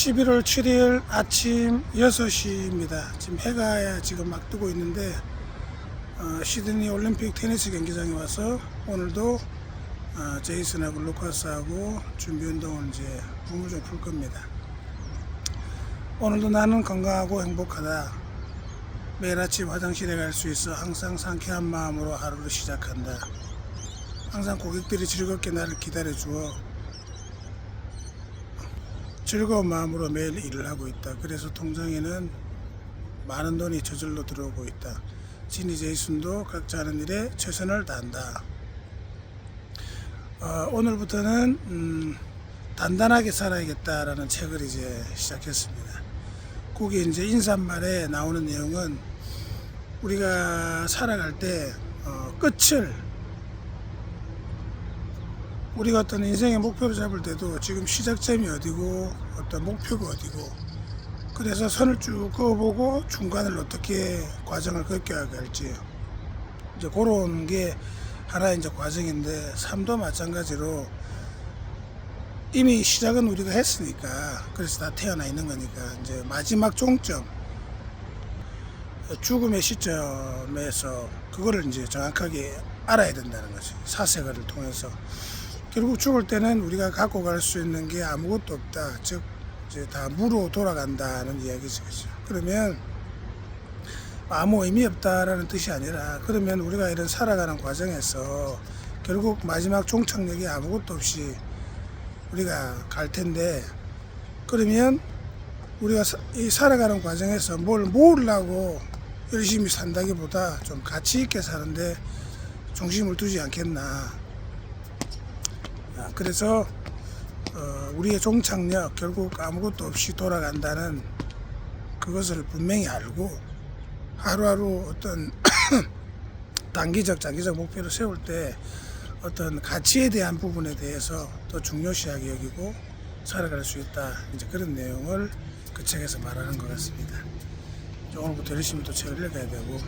11월 7일 아침 6시입니다. 지금 해가 지금 막 뜨고 있는데 어, 시드니 올림픽 테니스 경기장에 와서 오늘도 어, 제이슨하고 루카스하고 준비 운동을 이제 붐을 좀 풀 겁니다. 오늘도 나는 건강하고 행복하다. 매일 아침 화장실에 갈 수 있어 항상 상쾌한 마음으로 하루를 시작한다. 항상 고객들이 즐겁게 나를 기다려 주어 즐거운 마음으로 매일 일을 하고 있다. 그래서 통장에는 많은 돈이 저절로 들어오고 있다. 지니 제이슨도 각자 하는 일에 최선을 다한다. 어, 오늘부터는 음, 단단하게 살아야겠다라는 책을 이제 시작했습니다. 거기 이제 인사말에 나오는 내용은 우리가 살아갈 때 어, 끝을 우리가 어떤 인생의 목표를 잡을 때도 지금 시작점이 어디고 어떤 목표가 어디고 그래서 선을 쭉 그어보고 중간을 어떻게 과정을 겪어야 할지 이제 그런 게 하나의 이제 과정인데 삶도 마찬가지로 이미 시작은 우리가 했으니까 그래서 다 태어나 있는 거니까 이제 마지막 종점 죽음의 시점에서 그거를 이제 정확하게 알아야 된다는 거지. 사색을 통해서 결국 죽을 때는 우리가 갖고 갈 수 있는 게 아무것도 없다 즉 이제 다 무로 돌아간다는 이야기죠? 그러면 아무 의미 없다라는 뜻이 아니라 그러면 우리가 이런 살아가는 과정에서 결국 마지막 종착역이 아무것도 없이 우리가 갈 텐데 그러면 우리가 사- 이 살아가는 과정에서 뭘 모으려고 열심히 산다기보다 좀 가치 있게 사는데 중심을 두지 않겠나. 아, 그래서 어, 우리의 종착역 결국 아무것도 없이 돌아간다는 그것을 분명히 알고 하루하루 어떤 단기적, 장기적 목표를 세울 때 어떤 가치에 대한 부분에 대해서 더 중요시하게 여기고 살아갈 수 있다. 이제 그런 내용을 그 책에서 말하는 것 같습니다. 오늘부터 열심히 또 책을 읽어야 되고,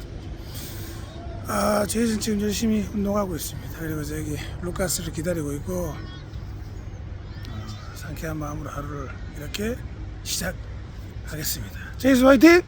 아, 저희는 지금 열심히 운동하고 있습니다. 그리고 저기 루카스를 기다리고 있고, 어, 상쾌한 마음으로 하루를 이렇게 시작하겠습니다. 제이스 화이팅!